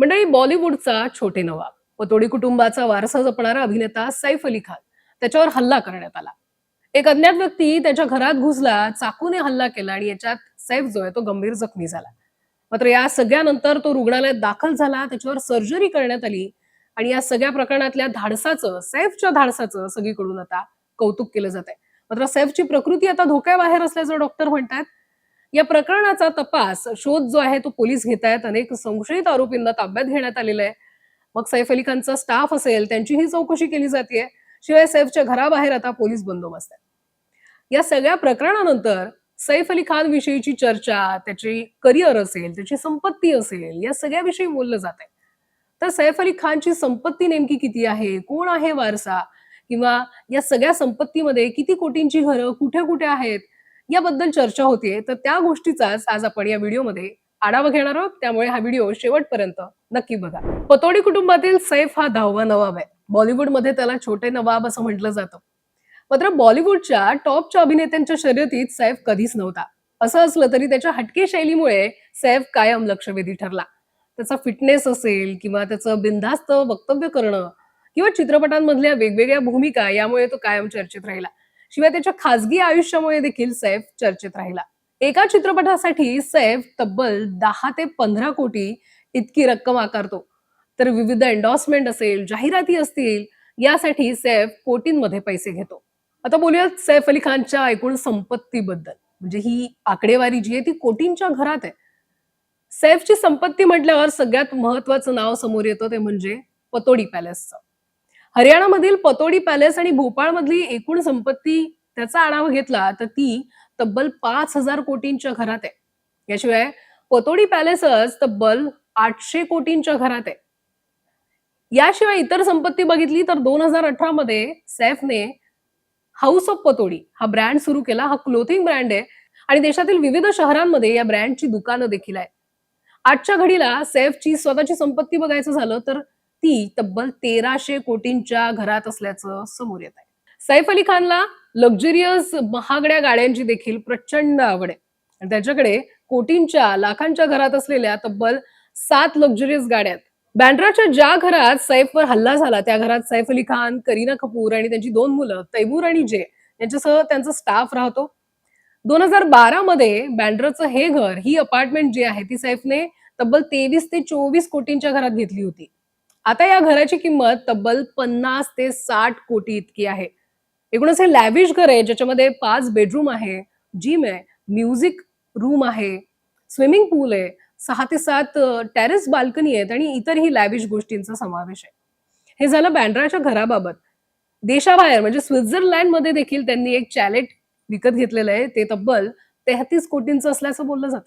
मंडळी बॉलिवूडचा छोटे नवाब. पतोडी कुटुंबाचा वारसा जपणारा अभिनेता सैफ अली खान त्याच्यावर हल्ला करण्यात आला. एक अज्ञात व्यक्ती त्याच्या घरात घुसला चाकूने हल्ला केला आणि याच्यात सैफ जो आहे तो गंभीर जखमी झाला. मात्र या सगळ्यानंतर तो रुग्णालयात दाखल झाला त्याच्यावर सर्जरी करण्यात आली आणि या सगळ्या प्रकरणातल्या धाडसाचं सैफच्या धाडसाचं सगळीकडून आता कौतुक केलं जात आहे मात्र सैफची प्रकृती आता धोक्याबाहेर असल्याचं डॉक्टर म्हणतात या प्रकरणाचा तपास शोध जो आहे तो पोलीस घेत आहेत अनेक संशयित आरोपींना ताब्यात घेण्यात आलेलं आहे. मग सैफ अली खानचा स्टाफ असेल त्यांचीही चौकशी केली जाते शिवाय सैफच्या घराबाहेर आता पोलीस बंदोबस्त आहे. या सगळ्या प्रकरणानंतर सैफ अली खान विषयीची चर्चा त्याची करिअर असेल त्याची संपत्ती असेल या सगळ्याविषयी बोललं जात आहे तर सैफ अली खानची संपत्ती नेमकी किती आहे? कोण आहे वारसा? किंवा या सगळ्या संपत्तीमध्ये किती कोटींची घरं कुठे कुठे आहेत? याबद्दल चर्चा होतीये. तर त्या गोष्टीचाच आज आपण या व्हिडिओमध्ये आढावा घेणार आहोत. त्यामुळे हा व्हिडिओ शेवटपर्यंत नक्की बघा. पतोडी कुटुंबातील सैफ हा दहावा नवाब आहे. बॉलिवूडमध्ये त्याला छोटे नवाब असं म्हटलं जातं. मात्र बॉलिवूडच्या टॉपच्या अभिनेत्यांच्या शर्यतीत सैफ कधीच नव्हता. असं असलं तरी त्याच्या हटके शैलीमुळे सैफ कायम लक्षवेधी ठरला. त्याचा फिटनेस असेल किंवा त्याचं बिनधास्त वक्तव्य करणं किंवा चित्रपटांमधल्या वेगवेगळ्या भूमिका यामुळे तो कायम चर्चेत राहिला. शिवाय त्याच्या खासगी आयुष्यामुळे देखील सैफ चर्चेत राहिला. एका चित्रपटासाठी सैफ तब्बल दहा ते पंधरा कोटी इतकी रक्कम आकारतो. तर विविध एन्डॉर्समेंट असेल जाहिराती असतील यासाठी सैफ कोटींमध्ये पैसे घेतो. आता बोलूयात सैफ अली खानच्या एकूण संपत्तीबद्दल. म्हणजे ही आकडेवारी जी आहे ती कोटींच्या घरात आहे. सैफची संपत्ती म्हटल्यावर सगळ्यात महत्वाचं नाव समोर येतं ते म्हणजे पतोडी पॅलेसचं. हरियाणामधील पतोडी पॅलेस आणि भोपाळमधली एकूण संपत्ती त्याचा आढावा घेतला तर ती तब्बल पाच हजार कोटींच्या घरात आहे. याशिवाय पतोडी पॅलेसच तब्बल आठशे कोटींच्या घरात आहे. याशिवाय इतर संपत्ती बघितली तर दोन हजार अठरा मध्ये सैफने हाऊस ऑफ पतोडी हा ब्रँड सुरू केला. हा क्लोथिंग ब्रँड आहे आणि देशातील विविध शहरांमध्ये या ब्रँडची दुकानं देखील आहेत. आजच्या घडीला सैफची स्वतःची संपत्ती बघायचं झालं तर ती तब्बल तेराशे कोटींच्या घरात असल्याचं समोर येत आहे. सैफ अली खानला लक्झरियस महागड्या गाड्यांची देखील प्रचंड आवड आहे. आणि त्याच्याकडे कोटींच्या लाखांच्या घरात असलेल्या तब्बल सात लक्झरियस गाड्या आहेत बँड्राच्या ज्या घरात सैफवर हल्ला झाला त्या घरात सैफ अली खान करीना कपूर आणि त्यांची दोन मुलं तैमूर आणि जे यांच्यासह त्यांचा स्टाफ राहतो. दोन हजार बारा मध्ये बँड्राचं हे घर ही अपार्टमेंट जी आहे ती सैफने तब्बल तेवीस ते चोवीस कोटींच्या घरात घेतली होती. आता या घराची किंमत तब्बल पन्नास ते साठ कोटी इतकी आहे. एकूणच हे लॅविश घर आहे ज्याच्यामध्ये पाच बेडरूम आहे जिम आहे म्युझिक रूम आहे स्विमिंग पूल आहे सहा ते सात टेरेस बाल्कनी आहेत आणि इतरही लॅविश गोष्टींचा समावेश आहे. हे झालं बँड्राच्या घराबाबत. देशाबाहेर म्हणजे स्वित्झर्लंडमध्ये देखील त्यांनी एक चॅलेट विकत घेतलेलं आहे ते तब्बल तेहतीस कोटींचं असल्याचं बोललं जात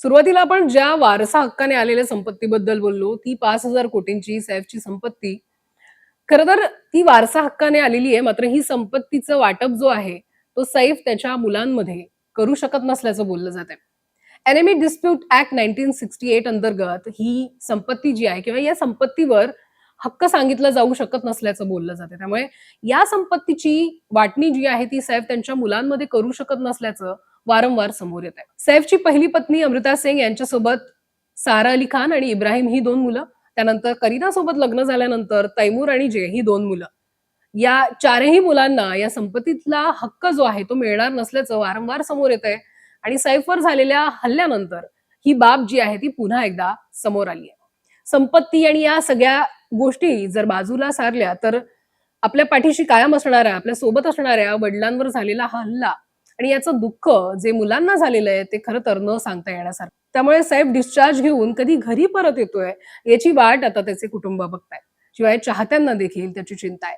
सुरुवातीला आपण ज्या वारसा हक्काने आलेल्या संपत्तीबद्दल बोललो ती पाच हजार कोटींची सैफची संपत्ती. खर तर ती वारसा हक्काने आलेली आहे मात्र ही संपत्तीचं वाटप जो आहे तो सैफ त्याच्या मुलांमध्ये करू शकत नसल्याचं बोललं जात आहे. Enemy dispute act nineteen sixty eight अंतर्गत ही संपत्ती जी आहे किंवा या संपत्तीवर हक्क सांगितला जाऊ शकत नसल्याचं बोललं जाते त्यामुळे या संपत्तीची वाटणी जी आहे ती सैफ त्यांच्या मुलांमध्ये करू शकत नसल्याचं वारंवार समोर येत आहे. सैफची पहिली पत्नी अमृता सिंग यांच्यासोबत सारा अली खान आणि इब्राहिम ही दोन मुलं. त्यानंतर करीना सोबत लग्न झाल्यानंतर तैमूर आणि जे ही दोन मुलं. या चारही मुलांना या संपत्तीतला हक्क जो आहे तो मिळणार नसल्याचं वारंवार समोर येत आहे. आणि सैफवर झालेल्या हल्ल्यानंतर ही बाब जी आहे ती पुन्हा एकदा समोर आली आहे. संपत्ती आणि या सगळ्या गोष्टी जर बाजूला सारल्या तर आपल्या पाठीशी कायम असणाऱ्या आपल्यासोबत असणाऱ्या वडिलांवर झालेला हा हल्ला आणि याचं दुःख जे मुलांना झालेलं आहे ते खरं तर न सांगता येण्यासारखं. त्यामुळे साहेब डिस्चार्ज घेऊन कधी घरी परत येतोय याची वाट आता त्याचे कुटुंब बघताय शिवाय चाहत्यांना देखील त्याची चिंता आहे.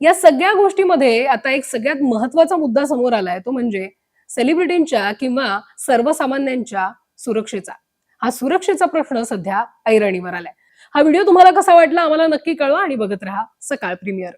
या सगळ्या गोष्टीमध्ये आता एक सगळ्यात महत्त्वाचा मुद्दा समोर आलाय तो म्हणजे सेलिब्रिटींच्या किंवा सर्वसामान्यांच्या सुरक्षेचा. हा सुरक्षेचा प्रश्न सध्या ऐरणीवर आलाय. हा व्हिडिओ तुम्हाला कसा वाटला आम्हाला नक्की कळवा आणि बघत राहा सकाळ प्रीमियर.